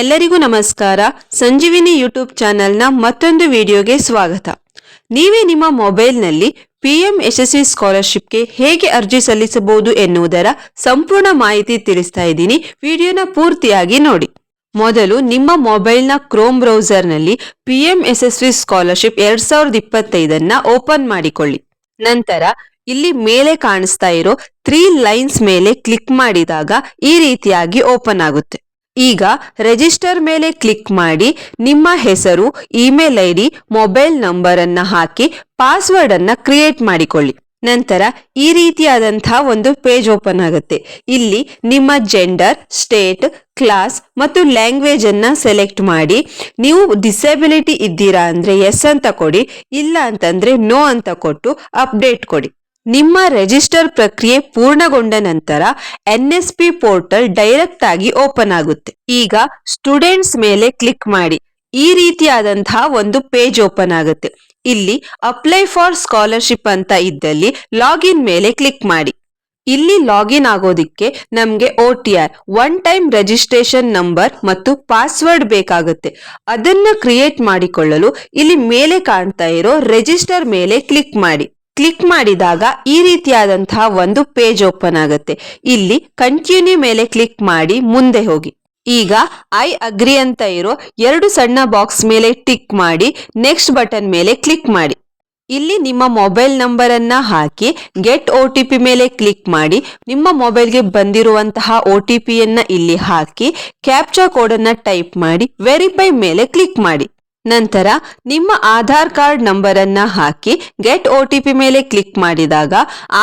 ಎಲ್ಲರಿಗೂ ನಮಸ್ಕಾರ. ಸಂಜೀವಿನಿ ಯೂಟ್ಯೂಬ್ ಚಾನೆಲ್ನ ಮತ್ತೊಂದು ವಿಡಿಯೋಗೆ ಸ್ವಾಗತ. ನೀವೇ ನಿಮ್ಮ ಮೊಬೈಲ್ನಲ್ಲಿ ಪಿಎಂ ಯಶಸ್ವಿ ಸ್ಕಾಲರ್ಶಿಪ್ಗೆ ಹೇಗೆ ಅರ್ಜಿ ಸಲ್ಲಿಸಬಹುದು ಎನ್ನುವುದರ ಸಂಪೂರ್ಣ ಮಾಹಿತಿ ತಿಳಿಸ್ತಾ ಇದ್ದೀನಿ. ವಿಡಿಯೋನ ಪೂರ್ತಿಯಾಗಿ ನೋಡಿ. ಮೊದಲು ನಿಮ್ಮ ಮೊಬೈಲ್ನ ಕ್ರೋಮ್ ಬ್ರೌಸರ್ನಲ್ಲಿ ಪಿ ಎಂ ಯಶಸ್ವಿ ಸ್ಕಾಲರ್ಶಿಪ್ ಎರಡ್ ಸಾವಿರದ ಇಪ್ಪತ್ತೈದನ್ನ ಓಪನ್ ಮಾಡಿಕೊಳ್ಳಿ. ನಂತರ ಇಲ್ಲಿ ಮೇಲೆ ಕಾಣಿಸ್ತಾ ಇರೋ ತ್ರೀ ಲೈನ್ಸ್ ಮೇಲೆ ಕ್ಲಿಕ್ ಮಾಡಿದಾಗ ಈ ರೀತಿಯಾಗಿ ಓಪನ್ ಆಗುತ್ತೆ. ಈಗ ರಿಜಿಸ್ಟರ್ ಮೇಲೆ ಕ್ಲಿಕ್ ಮಾಡಿ ನಿಮ್ಮ ಹೆಸರು, email I D mobile number ಅನ್ನ ಹಾಕಿ ಪಾಸ್ವರ್ಡ್ ಅನ್ನು ಕ್ರಿಯೇಟ್ ಮಾಡಿಕೊಳ್ಳಿ. ನಂತರ ಈ ರೀತಿಯಾದಂತಹ ಒಂದು ಪೇಜ್ ಓಪನ್ ಆಗುತ್ತೆ. ಇಲ್ಲಿ ನಿಮ್ಮ ಜೆಂಡರ್, ಸ್ಟೇಟ್, ಕ್ಲಾಸ್ ಮತ್ತು ಲ್ಯಾಂಗ್ವೇಜ್ ಅನ್ನ ಸೆಲೆಕ್ಟ್ ಮಾಡಿ. ನೀವು ಡಿಸೆಬಿಲಿಟಿ ಇದ್ದೀರಾ ಅಂದ್ರೆ ಎಸ್ ಅಂತ ಕೊಡಿ, ಇಲ್ಲ ಅಂತಂದ್ರೆ ನೋ ಅಂತ ಕೊಟ್ಟು ಅಪ್ಡೇಟ್ ಕೊಡಿ. ನಿಮ್ಮ ರಿಜಿಸ್ಟರ್ ಪ್ರಕ್ರಿಯೆ ಪೂರ್ಣಗೊಂಡ ನಂತರ N S P portal direct ಆಗಿ ಓಪನ್ ಆಗುತ್ತೆ. ಈಗ ಸ್ಟೂಡೆಂಟ್ಸ್ ಮೇಲೆ ಕ್ಲಿಕ್ ಮಾಡಿ. ಈ ರೀತಿಯಾದಂತಹ ಒಂದು ಪೇಜ್ ಓಪನ್ ಆಗುತ್ತೆ. ಇಲ್ಲಿ ಅಪ್ಲೈ ಫಾರ್ ಸ್ಕಾಲರ್ಶಿಪ್ ಅಂತ ಇದ್ದಲ್ಲಿ ಲಾಗಿನ್ ಮೇಲೆ ಕ್ಲಿಕ್ ಮಾಡಿ. ಇಲ್ಲಿ ಲಾಗಿನ್ ಆಗೋದಿಕ್ಕೆ ನಮ್ಗೆ O T R one time registration number ಮತ್ತು ಪಾಸ್ವರ್ಡ್ ಬೇಕಾಗುತ್ತೆ. ಅದನ್ನ ಕ್ರಿಯೇಟ್ ಮಾಡಿಕೊಳ್ಳಲು ಇಲ್ಲಿ ಮೇಲೆ ಕಾಣ್ತಾ ಇರೋ ರಿಜಿಸ್ಟರ್ ಮೇಲೆ ಕ್ಲಿಕ್ ಮಾಡಿ. ಕ್ಲಿಕ್ ಮಾಡಿದಾಗ ಈ ರೀತಿಯಾದಂತಹ ಒಂದು ಪೇಜ್ ಓಪನ್ ಆಗುತ್ತೆ. ಇಲ್ಲಿ ಕಂಟಿನ್ಯೂ ಮೇಲೆ ಕ್ಲಿಕ್ ಮಾಡಿ ಮುಂದೆ ಹೋಗಿ. ಈಗ ಐ ಅಗ್ರಿ ಅಂತ ಇರೋ ಎರಡು ಸಣ್ಣ ಬಾಕ್ಸ್ ಮೇಲೆ ಟಿಕ್ ಮಾಡಿ, ನೆಕ್ಸ್ಟ್ ಬಟನ್ ಮೇಲೆ ಕ್ಲಿಕ್ ಮಾಡಿ. ಇಲ್ಲಿ ನಿಮ್ಮ ಮೊಬೈಲ್ ನಂಬರ್ ಅನ್ನ ಹಾಕಿ, ಗೆಟ್ ಒ ಟಿ ಪಿ ಮೇಲೆ ಕ್ಲಿಕ್ ಮಾಡಿ. ನಿಮ್ಮ ಮೊಬೈಲ್ಗೆ ಬಂದಿರುವಂತಹ ಒ ಟಿ ಪಿಯನ್ನ ಇಲ್ಲಿ ಹಾಕಿ, ಕ್ಯಾಪ್ಚಾ ಕೋಡ್ ಅನ್ನ ಟೈಪ್ ಮಾಡಿ, ವೆರಿಫೈ ಮೇಲೆ ಕ್ಲಿಕ್ ಮಾಡಿ. ನಂತರ ನಿಮ್ಮ ಆಧಾರ್ ಕಾರ್ಡ್ ನಂಬರನ್ನು ಹಾಕಿ ಗೆಟ್ ಒ ಟಿ ಪಿ ಮೇಲೆ ಕ್ಲಿಕ್ ಮಾಡಿದಾಗ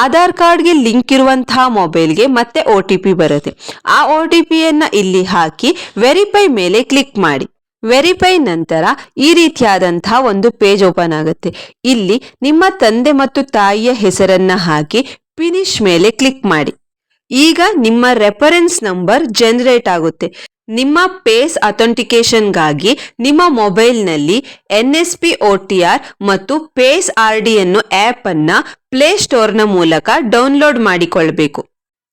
ಆಧಾರ್ ಕಾರ್ಡ್ಗೆ ಲಿಂಕ್ ಇರುವಂತಹ ಮೊಬೈಲ್ಗೆ ಮತ್ತೆ ಒ ಟಿ ಪಿ ಬರುತ್ತೆ. ಆ ಒ ಟಿ ಪಿಯನ್ನ ಇಲ್ಲಿ ಹಾಕಿ ವೆರಿಫೈ ಮೇಲೆ ಕ್ಲಿಕ್ ಮಾಡಿ. ವೆರಿಫೈ ನಂತರ ಈ ರೀತಿಯಾದಂತಹ ಒಂದು ಪೇಜ್ ಓಪನ್ ಆಗುತ್ತೆ. ಇಲ್ಲಿ ನಿಮ್ಮ ತಂದೆ ಮತ್ತು ತಾಯಿಯ ಹೆಸರನ್ನ ಹಾಕಿ ಫಿನಿಶ್ ಮೇಲೆ ಕ್ಲಿಕ್ ಮಾಡಿ. ಈಗ ನಿಮ್ಮ ರೆಫರೆನ್ಸ್ ನಂಬರ್ ಜನರೇಟ್ ಆಗುತ್ತೆ. ನಿಮ್ಮ ಪೇಸ್ ಅಥೆಂಟಿಕೇಶನ್ಗಾಗಿ ನಿಮ್ಮ ಮೊಬೈಲ್ನಲ್ಲಿ N S P O T R ಮತ್ತು ಪೇಸ್ ಆರ್ ಡಿ ಅನ್ನು ಆ್ಯಪ್ ಅನ್ನ ಪ್ಲೇಸ್ಟೋರ್ನ ಮೂಲಕ ಡೌನ್ಲೋಡ್ ಮಾಡಿಕೊಳ್ಬೇಕು.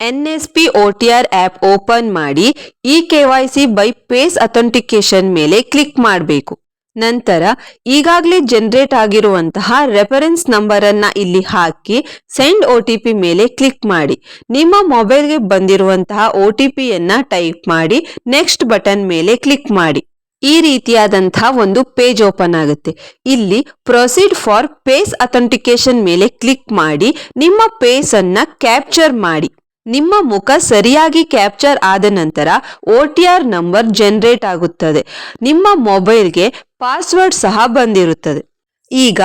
N S P O T R app open ಮಾಡಿ E K Y C by face authentication ಮೇಲೆ ಕ್ಲಿಕ್ ಮಾಡಬೇಕು. ನಂತರ ಈಗಾಗಲೇ ಜನರೇಟ್ ಆಗಿರುವಂತಹ ರೆಫರೆನ್ಸ್ ನಂಬರ್ ಅನ್ನ ಇಲ್ಲಿ ಹಾಕಿ ಸೆಂಡ್ ಓ ಟಿ ಪಿ ಮೇಲೆ ಕ್ಲಿಕ್ ಮಾಡಿ. ನಿಮ್ಮ ಮೊಬೈಲ್ಗೆ ಬಂದಿರುವಂತಹ ಒ ಟಿ ಪಿಯನ್ನ ಟೈಪ್ ಮಾಡಿ ನೆಕ್ಸ್ಟ್ ಬಟನ್ ಮೇಲೆ ಕ್ಲಿಕ್ ಮಾಡಿ. ಈ ರೀತಿಯಾದಂತಹ ಒಂದು ಪೇಜ್ ಓಪನ್ ಆಗುತ್ತೆ. ಇಲ್ಲಿ ಪ್ರೊಸೀಡ್ ಫಾರ್ ಪೇಸ್ ಅಥೆಂಟಿಕೇಶನ್ ಮೇಲೆ ಕ್ಲಿಕ್ ಮಾಡಿ, ನಿಮ್ಮ ಪೇಸ್ ಅನ್ನ ಕ್ಯಾಪ್ಚರ್ ಮಾಡಿ. ನಿಮ್ಮ ಮುಖ ಸರಿಯಾಗಿ ಕ್ಯಾಪ್ಚರ್ ಆದ ನಂತರ O T R number generate ಆಗುತ್ತದೆ. ನಿಮ್ಮ ಮೊಬೈಲ್ಗೆ ಪಾಸ್ವರ್ಡ್ ಸಹ ಬಂದಿರುತ್ತದೆ. ಈಗ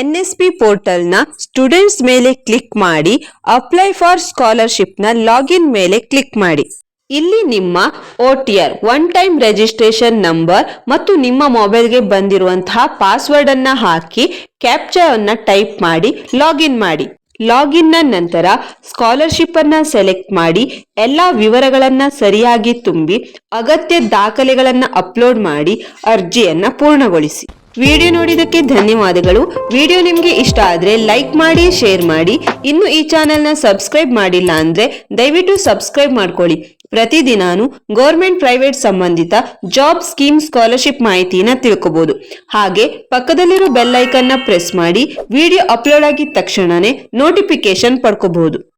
ಎನ್ ಎಸ್ ಪಿ ಪೋರ್ಟಲ್ನ ಸ್ಟೂಡೆಂಟ್ಸ್ ಮೇಲೆ ಕ್ಲಿಕ್ ಮಾಡಿ, ಅಪ್ಲೈ ಫಾರ್ ಸ್ಕಾಲರ್ಶಿಪ್ನ ಲಾಗಿನ್ ಮೇಲೆ ಕ್ಲಿಕ್ ಮಾಡಿ. ಇಲ್ಲಿ ನಿಮ್ಮ O T R one time registration number ಮತ್ತು ನಿಮ್ಮ ಮೊಬೈಲ್ಗೆ ಬಂದಿರುವಂತಹ ಪಾಸ್ವರ್ಡನ್ನು ಹಾಕಿ ಕ್ಯಾಪ್ಚರ್ ಅನ್ನು ಟೈಪ್ ಮಾಡಿ, ಲಾಗಿನ್ ಮಾಡಿ. ಲಾಗಿನ್ನ ನಂತರ ಸ್ಕಾಲರ್ಶಿಪ್ ಅನ್ನ ಸೆಲೆಕ್ಟ್ ಮಾಡಿ ಎಲ್ಲಾ ವಿವರಗಳನ್ನ ಸರಿಯಾಗಿ ತುಂಬಿ ಅಗತ್ಯ ದಾಖಲೆಗಳನ್ನ ಅಪ್ಲೋಡ್ ಮಾಡಿ ಅರ್ಜಿಯನ್ನ ಪೂರ್ಣಗೊಳಿಸಿ. ವಿಡಿಯೋ ನೋಡಿದಕ್ಕೆ ಧನ್ಯವಾದಗಳು. ವಿಡಿಯೋ ನಿಮಗೆ ಇಷ್ಟ ಆದರೆ ಲೈಕ್ ಮಾಡಿ, ಶೇರ್ ಮಾಡಿ. ಇನ್ನು ಈ ಚಾನೆಲ್ನ ಸಬ್ಸ್ಕ್ರೈಬ್ ಮಾಡಿಲ್ಲ ಅಂದ್ರೆ ದಯವಿಟ್ಟು ಸಬ್ಸ್ಕ್ರೈಬ್ ಮಾಡ್ಕೊಳ್ಳಿ. ಪ್ರತಿದಿನಾನು ಗೌರ್ಮೆಂಟ್ ಪ್ರೈವೇಟ್ ಸಂಬಂಧಿತ ಜಾಬ್ ಸ್ಕೀಮ್ ಸ್ಕಾಲರ್ಶಿಪ್ ಮಾಹಿತಿನ ತಿಳ್ಕೋಬಹುದು ಹಾಗೆ ಪಕ್ಕದಲ್ಲಿರೋ ಬೆಲ್ನ ಪ್ರೆಸ್ ಮಾಡಿ, ವಿಡಿಯೋ ಅಪ್ಲೋಡ್ ಆಗಿದ ತಕ್ಷಣನೇ ನೋಟಿಫಿಕೇಶನ್ ಪಡ್ಕೋಬಹುದು